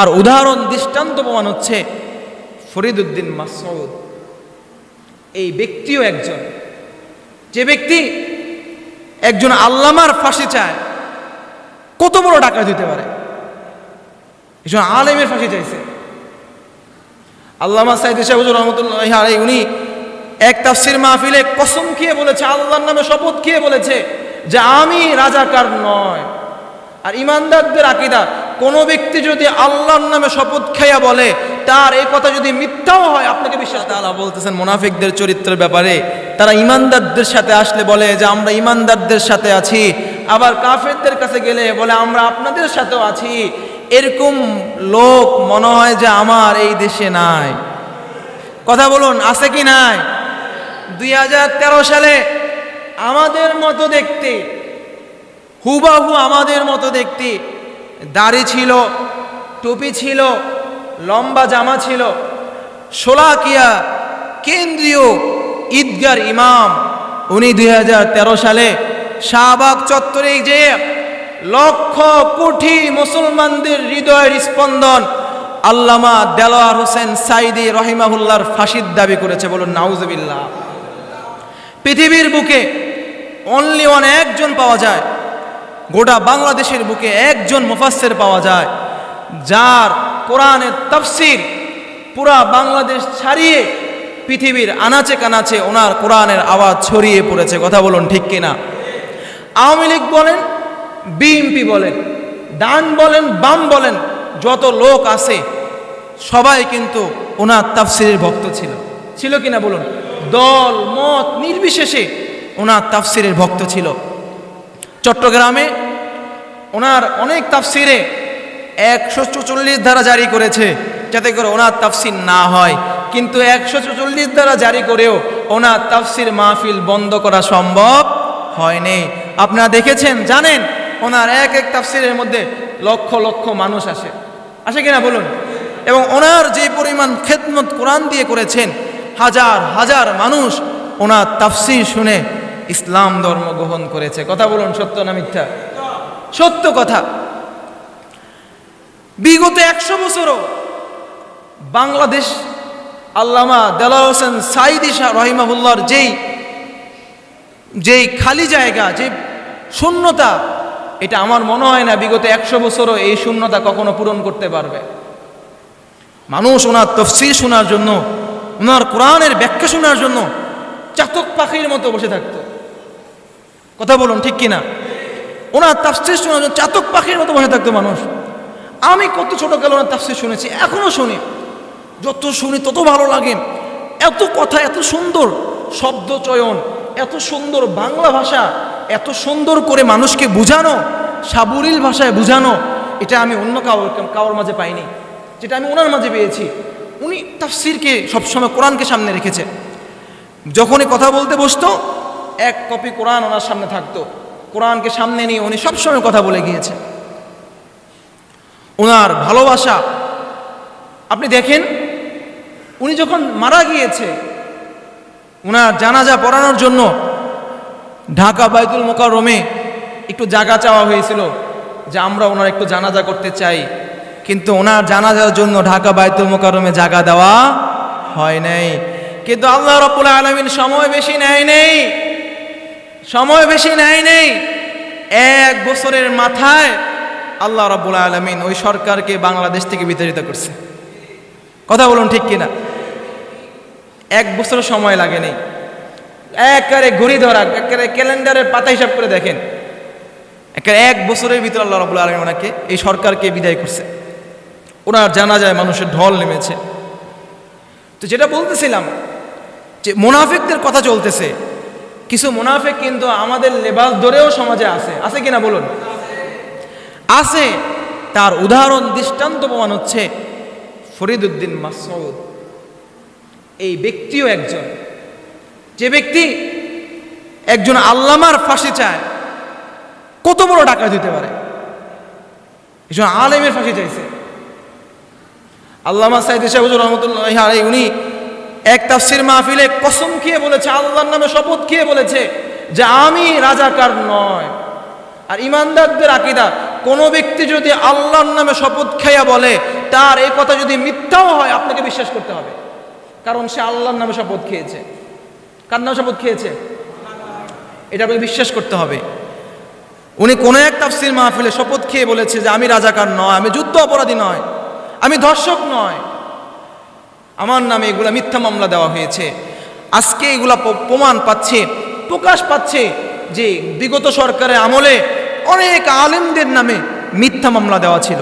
আর উদাহরণ দৃষ্টান্ত প্রমাণ হচ্ছে ফরিদুদ্দিন মাসউদ। এই ব্যক্তিও একজন। যে ব্যক্তি একজন আল্লামার ফাঁসি চায়। কত বড় টাকা দিতে পারে? একজন আলেমের ফাঁসি চাইছে। আল্লামা সাইদ সাহেব রহমতুল্লাহ উনি এক তাফসির মাহফিলে কসম খেয়ে বলেছে, আল্লাহর নামে শপথ খেয়ে বলেছে যে আমি রাজাকার নয়। আর ইমানদারদের আকিদা কোনো ব্যক্তি যদি আল্লাহর নামে শপথ খাইয়া বলে, তার এই কথা যদি মিথ্যাও হয়, আপনাকে বিশ্বাস তাআলা বলতেছেন, মুনাফিকদের চরিত্রের ব্যাপারে তারা ইমানদারদের সাথে আসলে বলে যে, আমরা ইমানদারদের সাথে আছি। আবার কাফেরদের কাছে গেলে বলে, আমরা আপনাদের সাথেও আছি। এরকম লোক মনে হয় যে আমার এই দেশে নাই। কথা বলুন, আছে কি নাই? দুই হাজার তেরো সালে আমাদের মতো দেখতে, হুবাহু আমাদের মতো দেখতে দাড়ি ছিল, টুপি ছিল, লম্বা জামা ছিল। সোলাকিয়া কেন্দ্রীয় ঈদগার ইমাম, উনি দুই হাজার তেরো সালে শাহবাগ চত্বরে যে লক্ষ কোটি মুসলমানদের হৃদয়ের স্পন্দন আল্লামা দেলোয়ার হোসেন সাইদি রহিমাহুল্লার ফাঁসির দাবি করেছে বলুন, নাউজবিল্লাহ। পৃথিবীর বুকে অনলি ওয়ান একজন পাওয়া যায়। গোটা বাংলাদেশের বুকে একজন মুফাসসির পাওয়া যায়, যার কোরআনের তাফসির পুরা বাংলাদেশ ছাড়িয়ে পৃথিবীর আনাচে কানাচে ওনার কোরআনের আওয়াজ ছড়িয়ে পড়েছে। কথা বলুন ঠিক কিনা? আওয়ামী লীগ বলেন, বিএনপি বলেন, ডান বলেন, বাম বলেন, যত লোক আছে, সবাই কিন্তু ওনার তাফসিরের ভক্ত ছিল। ছিল কিনা বলুন? দল, মত নির্বিশেষে ওনার তাফসিরের ভক্ত ছিল। চট্টগ্রামে ওনার অনেক তাফসিরে একশো চল্লিশ ধারা জারি করেছে, যাতে করে ওনার তাফসির না হয়। কিন্তু একশো চল্লিশ ধারা জারি করেও ওনার তাফসির মাহফিল বন্ধ করা সম্ভব হয়নি। আপনারা দেখেছেন, জানেন, ওনার এক এক তাফসিরের মধ্যে লক্ষ লক্ষ মানুষ আসে। আসে কিনা বলুন? এবং ওনার যে পরিমাণ খেদমত কোরআন দিয়ে করেছেন, হাজার হাজার মানুষ ওনার তাফসির শুনে ইসলাম ধর্ম গ্রহণ করেছে। কথা বলুন, সত্য না মিথ্যা? সত্য কথা। বিগত একশো বছরও বাংলাদেশ আল্লামা দেলা হোসেন সাইদি শাহ রহিমাহুল্লার যেই যেই খালি জায়গা যে শূন্যতা, এটা আমার মনে হয় না বিগত একশো বছরও এই শূন্যতা কখনো পূরণ করতে পারবে। মানুষ ওনার তফসির শোনার জন্য, ওনার কোরআনের ব্যাখ্যা শোনার জন্য চাতক পাখির মতো বসে থাকতো। কথা বলুন, ঠিক কিনা? ওনার তাফসির শোনার জন্য চাতক পাখির মতো বসে থাকতো মানুষ। আমি কত ছোটকালে ওনার তাফসির শুনেছি, এখনও শুনি। যত শুনি তত ভালো লাগে। এত কথা, এত সুন্দর শব্দ চয়ন, এত সুন্দর বাংলা ভাষা, এত সুন্দর করে মানুষকে বুঝানো, সাবলীল ভাষায় বুঝানো, এটা আমি অন্য কাউর কাউর মাঝে পাইনি। যেটা আমি ওনার মাঝে পেয়েছি। উনি তাফসিরকে সবসময় কোরআনকে সামনে রেখেছে। যখনই কথা বলতে বসতো এক কপি কোরআন ওনার সামনে থাকতো। কোরআনকে সামনে নিয়ে উনি সবসময় কথা বলে গিয়েছেন। ওনার ভালোবাসা, আপনি দেখেন, উনি যখন মারা গিয়েছে ওনার জানাজা পড়ানোর জন্য ঢাকা বাইতুল মোকাররমে একটু জায়গা চাওয়া হয়েছিল যে আমরা ওনার একটু জানাজা করতে চাই। কিন্তু ওনার জানাজার জন্য ঢাকা বাইতুল মোকাররমে জায়গা দেওয়া হয় নাই। কিন্তু আল্লাহ রব্বুল আলমিন সময় বেশি নেয় নেই। সময় বেশি নেয় নেই। এক বছরের মাথায় আল্লাহ রব্বুল আলমিন ওই সরকারকে বাংলাদেশ থেকে বিতাড়িত করছে। কথা বলুন ঠিক কিনা? এক বছর সময় লাগেনি একেবারে ঘড়ি ধরা, একেবারে ক্যালেন্ডারের পাতা হিসাব করে দেখেন। একেবারে এক বছরের ভিতরে আল্লাহ রবুল্লা আলম ওনাকে, এই সরকারকে বিদায় করছে। ওনার জানা যায় মানুষের ঢল নেমেছে। তো যেটা বলতেছিলাম, যে মোনাফিকদের কথা চলতেছে কিছু মোনাফিক কিন্তু আমাদের লেবাস ধরেও সমাজে আছে। আছে কিনা বলুন? আছে। তার উদাহরণ দৃষ্টান্ত প্রমাণ হচ্ছে ফরিদুদ্দিন মাসউদ। এই ব্যক্তিও একজন। যে ব্যক্তি একজন আল্লামার ফাঁসি চায়। কত বড় টাকা দিতে পারে? একজন আলেমের ফাঁসি চাইছে। আল্লামা সাইদ সাহেব রহমতুল্লাহ উনি এক তাফসির মাহফিলে কসম খেয়ে বলেছে, আল্লাহর নামে শপথ খেয়ে বলেছে যে আমি রাজাকার নয়। আর ইমানদারদের আকিদা, কোনো ব্যক্তি যদি আল্লাহর নামে শপথ খেয়া বলে, তার এই কথা যদি মিথ্যাও হয়, আপনাকে বিশ্বাস করতে হবে। কারণ সে আল্লাহর নামে শপথ খেয়েছে। কার নামে শপথ খেয়েছে? এটা আপনাকে বিশ্বাস করতে হবে। উনি কোনো এক তাফসির মাহফিলে শপথ খেয়ে বলেছে যে আমি রাজাকার নয়, আমি যুদ্ধ অপরাধী নয়, আমি ধর্ষক নয়। আমার নামে এগুলা মিথ্যা মামলা দেওয়া হয়েছে। আজকে এগুলা প্রমাণ পাচ্ছে, প্রকাশ পাচ্ছে যে বিগত সরকারের আমলে অনেক আলেমদের নামে মিথ্যা মামলা দেওয়া ছিল।